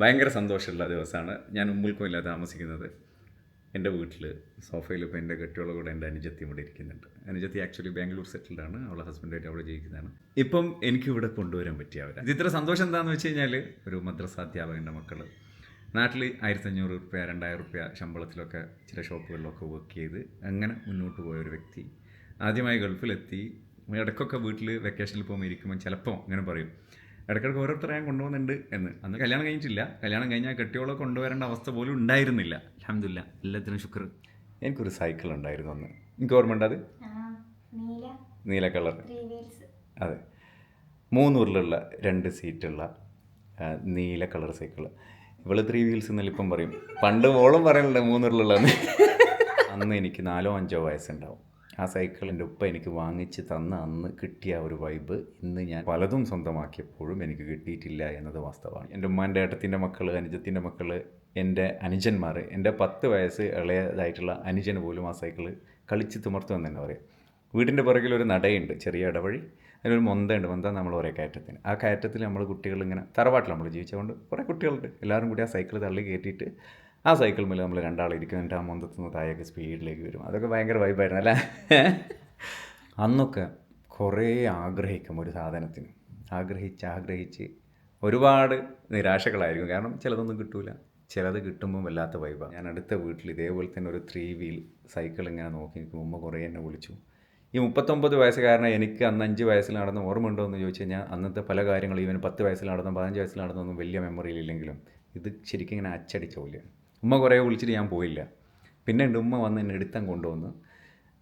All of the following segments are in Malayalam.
ഭയങ്കര സന്തോഷമുള്ള ദിവസമാണ്. ഞാൻ ഉമ്മുൽക്കോയില്ല താമസിക്കുന്നത്. എന്റെ വീട്ടിൽ സോഫയിൽ ഇപ്പോൾ എന്റെ കെട്ടിയുള്ള കൂടെ എന്റെ അനുജത്തി ഇവിടെ ഇരിക്കുന്നുണ്ട്. അനുജത്തി ആക്ച്വലി ബാംഗ്ലൂർ സെറ്റിൽഡ് ആണ്. അവളെ ഹസ്ബൻഡായിട്ട് അവിടെ ജീവിക്കുന്നതാണ്. ഇപ്പം എനിക്ക് ഇവിടെ കൊണ്ടുവരാൻ പറ്റിയ അവരെ. ഇത് ഇത്ര സന്തോഷം എന്താണെന്ന് വെച്ച് കഴിഞ്ഞാൽ ഒരു മദ്രസ അധ്യാപകന്റെ മക്കൾ നാട്ടിൽ ആയിരത്തഞ്ഞൂറ് റുപ്യ രണ്ടായിരം റുപ്യ ശമ്പളത്തിലൊക്കെ ചില ഷോപ്പുകളിലൊക്കെ വർക്ക് ചെയ്ത് അങ്ങനെ മുന്നോട്ട് പോയ ഒരു വ്യക്തി. ആദ്യമായി ഗൾഫിലെത്തി. ഇടയ്ക്കൊക്കെ വീട്ടിൽ വെക്കേഷനിൽ പോകുമ്പോൾ ഇരിക്കുമ്പോൾ ചിലപ്പോൾ അങ്ങനെ പറയും. ഇടയ്ക്കിടയ്ക്ക് ഓരോരുത്തരെ ഞാൻ കൊണ്ടുപോകുന്നുണ്ട് എന്ന്. അന്ന് കല്യാണം കഴിഞ്ഞിട്ടില്ല. കല്യാണം കഴിഞ്ഞാൽ കെട്ടിയോളെ കൊണ്ടുവരേണ്ട അവസ്ഥ പോലും ഉണ്ടായിരുന്നില്ല. അലഹമില്ല എല്ലാത്തിനും ശുക്ർ. എനിക്കൊരു സൈക്കിൾ ഉണ്ടായിരുന്നു അന്ന്. എനിക്ക് ഓർമ്മ ഉണ്ട് അത്? ആ, നീല. നീല കളർ അതെ. മൂന്നൂറിലുള്ള രണ്ട് സീറ്റുള്ള നീല കളർ സൈക്കിൾ ഇവൾ ത്രീ വീൽസ് എന്നല്ല ഇപ്പം പറയും? പണ്ട് ഓളം പറയലുണ്ട് മൂന്നൂറിലുള്ള അന്ന് എനിക്ക് നാലോ അഞ്ചോ വയസ്സുണ്ടാവും. ആ സൈക്കിൾ എന്റെ ഉപ്പ എനിക്ക് വാങ്ങിച്ച് തന്ന അന്ന് കിട്ടിയ ഒരു വൈബ് ഇന്ന് ഞാൻ പലതും സ്വന്തമാക്കിയപ്പോഴും എനിക്ക് കിട്ടിയിട്ടില്ല എന്നത് വാസ്തവമാണ്. എന്റെ ഉമ്മാന്റെ ഏട്ടത്തിന്റെ മക്കൾ അനുജത്തിന്റെ മക്കൾ എന്റെ അനുജന്മാർ എന്റെ പത്ത് വയസ്സ് ഇളയതായിട്ടുള്ള അനുജന് പോലും ആ സൈക്കിൾ കളിച്ച് തുമർത്തുമെന്ന് തന്നെ പറയാം. വീടിന്റെ പുറകിൽ ഒരു നടയുണ്ട് ചെറിയ ഇടവഴി. അതിനൊരു മൊന്തയുണ്ട് മൊന്ത നമ്മൾ ഒരേ കയറ്റത്തിന്. ആ കയറ്റത്തിൽ നമ്മൾ കുട്ടികൾ ഇങ്ങനെ തറവാട്ടിൽ നമ്മൾ ജീവിച്ചുകൊണ്ട് കുറേ കുട്ടികളുണ്ട്. എല്ലാവരും കൂടി ആ സൈക്കിൾ തള്ളി കയറ്റിയിട്ട് ആ സൈക്കിൾ മേലെ നമ്മൾ രണ്ടാളിരിക്കും എന്നിട്ട് ആ മൊന്തത്തുനിന്ന് താഴേക്ക് സ്പീഡിലേക്ക് വരും. അതൊക്കെ ഭയങ്കര വൈബായിരുന്നു അല്ല? അന്നൊക്കെ കുറേ ആഗ്രഹിക്കും ഒരു സാധനത്തിന്. ആഗ്രഹിച്ച് ആഗ്രഹിച്ച് ഒരുപാട് നിരാശകളായിരിക്കും. കാരണം ചിലതൊന്നും കിട്ടൂല. ചിലത് കിട്ടുമ്പോൾ വല്ലാത്ത വൈബാണ് ഞാൻ അടുത്ത വീട്ടിൽ ഇതേപോലെ തന്നെ ഒരു ത്രീ വീൽ സൈക്കിൾ ഇങ്ങനെ നോക്കി നിൽക്കും ഉമ്മ കുറേ എന്നെ വിളിച്ചു. ഈ മുപ്പത്തൊമ്പത് വയസ്സുകാരനെ എനിക്ക് അന്ന് അഞ്ച് വയസ്സിൽ നടന്ന ഓർമ്മ ഉണ്ടോ എന്ന് ചോദിച്ചു കഴിഞ്ഞാൽ അന്നത്തെ പല കാര്യങ്ങളും ഇവന് പത്ത് വയസ്സിൽ നടന്ന പതിനഞ്ച് വയസ്സിൽ നടന്നൊന്നും വലിയ മെമ്മറിയിലില്ലെങ്കിലും ഇത് ശരിക്കും ഇങ്ങനെ അച്ചടിച്ച പോലെയാണ്. ഉമ്മ കുറേ വിളിച്ചിട്ട് ഞാൻ പോയില്ല. പിന്നെ ഉണ്ട് ഉമ്മ വന്ന് എന്നെ എടുത്താൻ കൊണ്ടുവന്ന്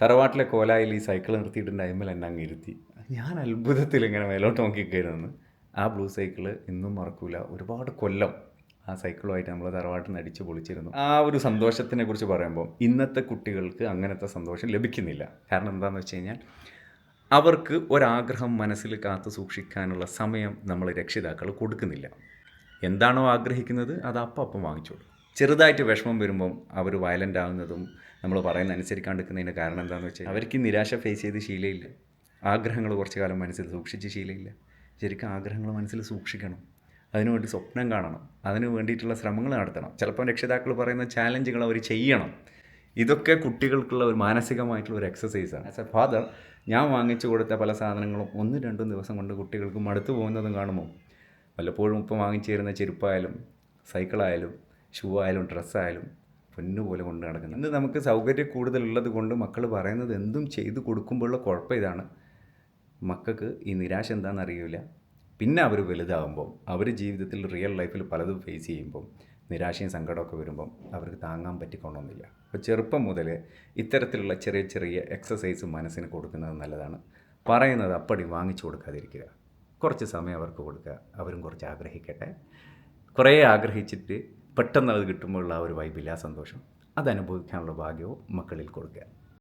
തറവാട്ടിലെ കോലായിൽ ഈ സൈക്കിൾ നിർത്തിയിട്ടുണ്ട് അയിമൽ എന്നെ അങ്ങ് ഇരുത്തി. ഞാൻ അത്ഭുതത്തിൽ ഇങ്ങനെ മേലോട്ട് നോക്കിക്കഴിഞ്ഞു ആ ബ്ലൂ സൈക്കിൾ ഇന്നും മറക്കൂല. ഒരുപാട് കൊല്ലം ആ സൈക്കിളുമായിട്ട് നമ്മൾ തറവാട്ടിൽ നിന്ന് അടിച്ച് പൊളിച്ചിരുന്നു. ആ ഒരു സന്തോഷത്തിനെ കുറിച്ച് പറയുമ്പോൾ ഇന്നത്തെ കുട്ടികൾക്ക് അങ്ങനത്തെ സന്തോഷം ലഭിക്കുന്നില്ല. കാരണം എന്താണെന്ന് വെച്ച് കഴിഞ്ഞാൽ അവർക്ക് ഒരാഗ്രഹം മനസ്സിൽ കാത്തു സൂക്ഷിക്കാനുള്ള സമയം നമ്മൾ രക്ഷിതാക്കൾ കൊടുക്കുന്നില്ല. എന്താണോ ആഗ്രഹിക്കുന്നത് അത് അപ്പം അപ്പം വാങ്ങിച്ചോളൂ. ചെറുതായിട്ട് വിഷമം വരുമ്പം അവർ വയലന്റ് ആവുന്നതും നമ്മൾ പറയുന്ന അനുസരിക്കാണ്ടിരിക്കുന്നതിന്റെ കാരണം എന്താണെന്ന് വെച്ചാൽ അവർക്ക് നിരാശ ഫേസ് ചെയ്ത് ശീലയില്ല. ആഗ്രഹങ്ങൾ കുറച്ച് കാലം മനസ്സിൽ സൂക്ഷിച്ച് ശീലയില്ല. ശരിക്കും ആഗ്രഹങ്ങൾ മനസ്സിൽ സൂക്ഷിക്കണം. അതിനുവേണ്ടി സ്വപ്നം കാണണം. അതിന് വേണ്ടിയിട്ടുള്ള ശ്രമങ്ങൾ നടത്തണം. ചിലപ്പോൾ രക്ഷിതാക്കൾ പറയുന്ന ചാലഞ്ചുകൾ അവർ ചെയ്യണം. ഇതൊക്കെ കുട്ടികൾക്കുള്ള ഒരു മാനസികമായിട്ടുള്ള ഒരു എക്സസൈസാണ് ആസ് എ ഫാദർ ഞാൻ വാങ്ങിച്ചു കൊടുത്ത പല സാധനങ്ങളും ഒന്ന് രണ്ടും ദിവസം കൊണ്ട് കുട്ടികൾക്ക് മടുത്തു പോകുന്നതും കാണുമ്പോൾ വല്ലപ്പോഴും ഇപ്പം വാങ്ങിച്ചു തരുന്ന ചെരുപ്പായാലും സൈക്കിളായാലും ഷൂ ആയാലും ഡ്രസ്സായാലും പൊന്നു പോലെ കൊണ്ട് നടക്കുന്നത്. ഇന്ന് നമുക്ക് സൗകര്യം കൂടുതലുള്ളത് കൊണ്ട് മക്കൾ പറയുന്നത് എന്തും ചെയ്തു കൊടുക്കുമ്പോഴുള്ള കുഴപ്പം ഇതാണ്. മക്കൾക്ക് ഈ നിരാശ എന്താണെന്ന് അറിയില്ല പിന്നെ അവർ വലുതാകുമ്പോൾ അവർ ജീവിതത്തിൽ റിയൽ ലൈഫിൽ പലതും ഫേസ് ചെയ്യുമ്പം നിരാശയും സങ്കടമൊക്കെ വരുമ്പം അവർക്ക് താങ്ങാൻ പറ്റിക്കൊണ്ടൊന്നുമില്ല. അപ്പോൾ ചെറുപ്പം മുതൽ ഇത്തരത്തിലുള്ള ചെറിയ ചെറിയ എക്സസൈസ് മനസ്സിന് കൊടുക്കുന്നത് നല്ലതാണ്. പറയുന്നത് അപ്പടി വാങ്ങിച്ചു കൊടുക്കാതിരിക്കുക. കുറച്ച് സമയം അവർക്ക് കൊടുക്കുക. അവരും കുറച്ച് ആഗ്രഹിക്കട്ടെ. കുറേ ആഗ്രഹിച്ചിട്ട് പെട്ടെന്ന് അത് കിട്ടുമ്പോഴുള്ള ആ ഒരു വൈബില്ല സന്തോഷം. അത് അനുഭവിക്കാനുള്ള ഭാഗ്യവും മക്കളിൽ കൊടുക്കുക.